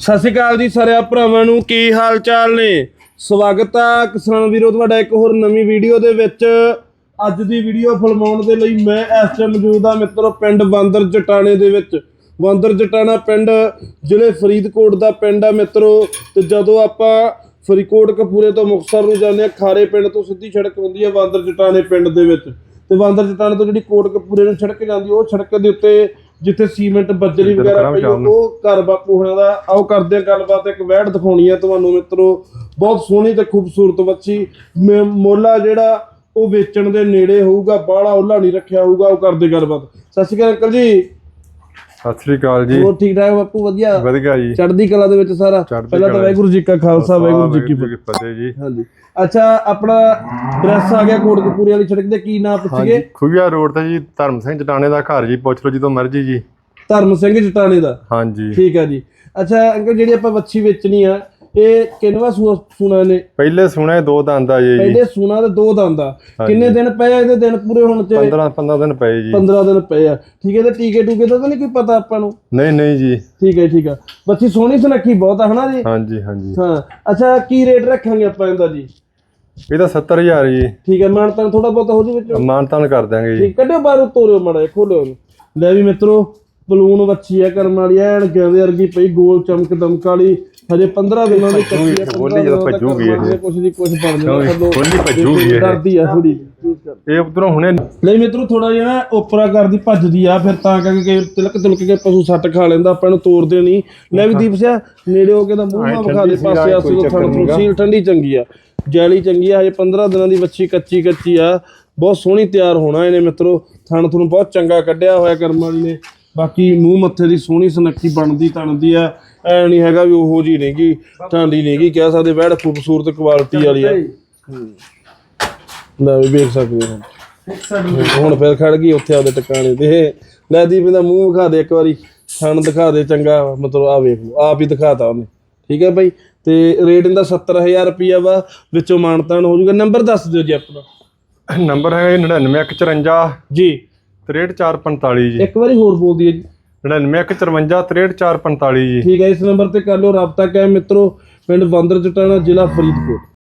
ਸਤਿ ਸ਼੍ਰੀ ਅਕਾਲ ਜੀ ਸਾਰਿਆਂ ਭਰਾਵਾਂ ਨੂੰ, ਕੀ ਹਾਲ ਚਾਲ ਨੇ? ਸਵਾਗਤ ਆ ਕਿਸਾਨ ਵੀਰੋ, ਤੁਹਾਡਾ ਇੱਕ ਹੋਰ ਨਵੀਂ ਵੀਡੀਓ ਦੇ ਵਿੱਚ। ਅੱਜ ਦੀ ਵੀਡੀਓ ਫਿਲਮਾਉਣ ਦੇ ਲਈ ਮੈਂ ਇਸ ਟਾਈਮ ਮੌਜੂਦ ਆ ਮਿੱਤਰੋ, ਪਿੰਡ ਬਾਂਦਰ ਜਟਾਣੇ ਦੇ ਵਿੱਚ। ਬਾਂਦਰ ਜਟਾਣਾ ਪਿੰਡ, ਜ਼ਿਲ੍ਹੇ ਫਰੀਦਕੋਟ ਦਾ ਪਿੰਡ ਆ ਮਿੱਤਰੋ। ਤੇ ਜਦੋਂ ਆਪਾਂ ਫਰੀਦਕੋਟ, ਕਪੂਰੇ ਤੋਂ ਮੁਕਤਸਰ ਨੂੰ ਜਾਂਦੇ ਆ ਖਾਰੇ ਪਿੰਡ ਤੋਂ ਸਿੱਧੀ ਸੜਕ ਹੁੰਦੀ ਆ ਬਾਂਦਰ ਜਟਾਣੇ ਪਿੰਡ ਦੇ ਵਿੱਚ। ਤੇ ਬਾਂਦਰ ਜਟਾਣੇ ਤੋਂ ਜਿਹੜੀ ਕੋਟ ਕਪੂਰੇ ਨੂੰ ਸੜਕ ਜਾਂਦੀ ਉਹ ਸੜਕ ਦੇ ਉੱਤੇ ਜਿੱਥੇ ਸੀਮੈਂਟ ਬੱਜਰੀ ਵਗੈਰਾ ਪਈ ਉਹ ਘਰ ਬਾਪੂ ਹੁਣਾਂ ਦਾ ਆਓ ਕਰਦੇ ਆ ਗੱਲਬਾਤ ਇੱਕ ਵਹਿੜ ਦਿਖਾਉਣੀ ਆ ਤੁਹਾਨੂੰ ਮਿੱਤਰੋ। ਬਹੁਤ ਸੋਹਣੀ ਤੇ ਖੂਬਸੂਰਤ ਬੱਚੀ ਮ- ਮੋਲਾ ਜਿਹੜਾ ਉਹ ਵੇਚਣ ਦੇ ਨੇੜੇ ਹੋਊਗਾ ਬਾਹਲਾ ਉਹਲਾ ਨਹੀਂ ਰੱਖਿਆ ਹੋਊਗਾ ਉਹ ਕਰਦੇ ਗੱਲਬਾਤ। ਸਤਿ ਸ਼੍ਰੀ ਅਕਾਲ ਅੰਕਲ ਜੀ। ਸਤਿ ਸ੍ਰੀ ਅਕਾਲ ਜੀ। ਹੋਰ ਠੀਕ ਠਾਕ ਬਾਪੂ ਵਧੀਆ? ਵਧੀਆ ਜੀ। ਚੜ੍ਹਦੀ ਕਲਾ ਦੇ ਵਿੱਚ ਸਾਰਾ? ਪਹਿਲਾਂ ਤਾਂ। ਵਾਹਿਗੁਰੂ ਜੀ ਕਾ ਖਾਲਸਾ ਵਾਹਿਗੁਰੂ ਜੀ ਕੀ ਫਤਿਹ। ਜੀ। ਹਾਂਜੀ। ਅੱਛਾ ਆਪਣਾ ਐਡਰੈਸ ਆ ਗਿਆ ਕੋਟਕਪੂਰੇ ਵਾਲੀ ਸੜਕ ਤੇ ਕੀ ਨਾਮ ਪੁੱਛੀਏ ਖੁਗਿਆ ਰੋਡ ਤੇ ਜੀ ਧਰਮ ਸਿੰਘ ਜਟਾਣੇ ਦਾ ਘਰ ਜੀ ਪੁੱਛ ਲਓ ਜਦੋਂ ਮਰਜ਼ੀ ਜੀ। ਧਰਮ ਸਿੰਘ ਜਟਾਣੇ ਦਾ? ਹਾਂਜੀ। ਠੀਕ ਹੈ ਜੀ। ਅੱਛਾ ਅੰਕਲ ਜਿਹੜੀ ਆਪਾਂ ਵੱਛੀ ਵੇਚਣੀ ਆ ਇਹ ਕਿੰਨਵਾ ਸੁਣਾ ਨੇ ਪਹਿਲੇ ਸੁਣਿਆ ਦੋ ਦੰਦ ਆ ਜੀ। ਪਹਿਲੇ ਸੁਣਾ ਤੇ ਦੋ ਦੰਦਾ ਕਿੰਨੇ ਦਿਨ ਪਏ ਆ ਇਹਦੇ ਦਿਨ ਪੂਰੇ ਹੋਣ ਚ 15 15 ਦਿਨ ਪਏ ਜੀ। 15 ਦਿਨ ਪਏ ਆ। ਠੀਕ ਹੈ ਤੇ ਟੀਕੇ ਟੂਕੇ ਦਾ ਤਾਂ ਨਹੀਂ ਕੋਈ ਪਤਾ ਆਪਾਂ ਨੂੰ? ਨਹੀਂ ਨਹੀਂ ਜੀ। ਠੀਕ ਹੈ ਠੀਕ ਆ। ਬੱਚੀ ਸੋਹਣੀ ਸੁਨੱਖੀ ਬਹੁਤ ਆ ਹਨਾ ਜੀ? ਹਾਂਜੀ ਹਾਂਜੀ। ਹਾਂ। ਅੱਛਾ ਕੀ ਰੇਟ ਰੱਖਾਂਗੇ ਆਪਾਂ ਇਹਦਾ ਜੀ? ਇਹਦਾ 70000 ਜੀ। ਠੀਕ ਹੈ ਮਾਨ ਤਾਂ ਥੋੜਾ ਬਹੁਤ ਹੋ ਜੂ ਵਿੱਚ? ਮਾਨਤਾਨ ਕਰ ਦਿਆਂਗੇ ਜੀ। ਠੀਕ ਕੱਢਿਓ ਬਾਹਰ ਤੋਰਿਓ ਮਾੜਾ ਖੋਲਿਓ ਲੈ ਵੀ ਮਿੱਤਰੋ ਬਲੂਨ ਵੱਛੀ ਆ ਕਰਮ ਵਾਲੀ ਐਨ ਕਹਿੰਦੇ ਵਰਗੀ ਪਈ ਗੋਲ ਚਮਕ ਦਮਕ ਵਾਲੀ। ਹਜੇ 15 ਦਿਨਾਂ ਦੀ ਕੱਚੀ ਆ ਖੋਲੀ ਜਦੋਂ ਭੱਜੂਗੀ ਇਹ। ਕੁਝ ਦੀ ਕੁਝ ਬਣ ਜਾਣਾ ਖੋਲੀ ਭੱਜੂਗੀ ਇਹ। ਡਰਦੀ ਆ ਥੋੜੀ ਇਹ ਉਧਰੋਂ ਹੁਣੇ ਲੈ ਮਿੱਤਰੋ ਥੋੜਾ ਜਿਹਾ ਨਾ ਉਪਰਾ ਕਰਦੀ ਭੱਜਦੀ ਆ ਫਿਰ ਤਾਂ ਕਰਕੇ ਕਿ ਤਿਲਕ ਤਿਲਕ ਕੇ ਪਸ਼ੂ ਸੱਟ ਖਾ ਲੈਂਦਾ ਆਪਾਂ ਨੂੰ ਤੋੜਦੇ ਨਹੀਂ। ਲੈ ਵੀ ਦੀਪ ਸਿਆ ਨੇੜੇ ਹੋ ਕੇ ਤਾਂ ਮੂੰਹ ਨਾ ਵਿਖਾ ਦੇ ਪਾਸੇ ਆਸੇ ਤੋਂ ਥਣ ਸੀਲ ਠੰਡੀ ਚੰਗੀ ਆ। ਜੈਲੀ ਚੰਗੀ ਆ ਹਜੇ 15 ਦਿਨਾਂ ਦੀ ਬੱਚੀ ਕੱਚੀ ਕੱਚੀ ਆ। ਬਹੁਤ ਸੋਹਣੀ ਤਿਆਰ ਹੋਣਾ ਇਹਨੇ ਮਿੱਤਰੋ ਥਣ ਤੁਹਾਨੂੰ ਬਹੁਤ ਚੰਗਾ ਕੱਢਿਆ ਹੋਇਆ ਕਰਮ ਵਾਲੀ ਨੇ। ਬਾਕੀ ਮੂੰਹ ਮੱਥੇ ਦੀ ਸੋਹਣੀ ਸੁਨੱਖੀ ਬਣਦੀ ਤਣਦੀ ਆ ਐ ਨਹੀਂ ਹੈਗਾ ਵੀ ਉਹੋ ਜੀ ਨਹੀਂਗੀ ਢਾਂਡੀ ਨਹੀਂਗੀ ਕਹਿ ਸਕਦੇ ਵੈੜ ਖੂਬਸੂਰਤ ਕੁਆਲਿਟੀ ਵਾਲੀ ਆ। ਲੈ ਵੀ ਵੇਖ ਸਕਦੇ ਹੋ ਹੁਣ। ਫਿਰ ਖੜ ਗਈ ਉੱਥੇ ਆਪਦੇ ਟਿਕਾਣੇ ਤੇ। ਲੈ ਦੀਪ ਦਾ ਮੂੰਹ ਵਿਖਾ ਦੇ ਇੱਕ ਵਾਰੀ ਥਣ ਦਿਖਾ ਦੇ ਚੰਗਾ ਮਤਲਬ ਆ ਵੇਖ ਲਓ ਆਪ ਹੀ ਦਿਖਾਤਾ ਉਹਨੇ। ਠੀਕ ਹੈ ਬਾਈ? ਤੇ ਰੇਟ ਇਹਦਾ 70000 ਰੁਪਿਆ ਵਾ ਵਿੱਚੋਂ ਮਾਨਤਾਨ ਹੋ ਜਾਊਗਾ। ਨੰਬਰ ਦੱਸ ਦਿਓ ਜੀ ਆਪਣਾ। ਨੰਬਰ ਹੈ 99154 ਜੀ। 63445 ਜੀ। ਇੱਕ ਵਾਰੀ ਹੋਰ ਬੋਲ ਦਈਏ ਜੀ। 99154 63445 ਜੀ। ਠੀਕ ਹੈ ਇਸ ਨੰਬਰ ਤੇ ਕਰ ਲਿਓ ਰਾਬਤਾ ਕਾਇਮ ਮਿੱਤਰੋ ਪਿੰਡ ਬੰਦਰ ਚਟਾਣਾ ਜ਼ਿਲ੍ਹਾ ਫਰੀਦਕੋਟ।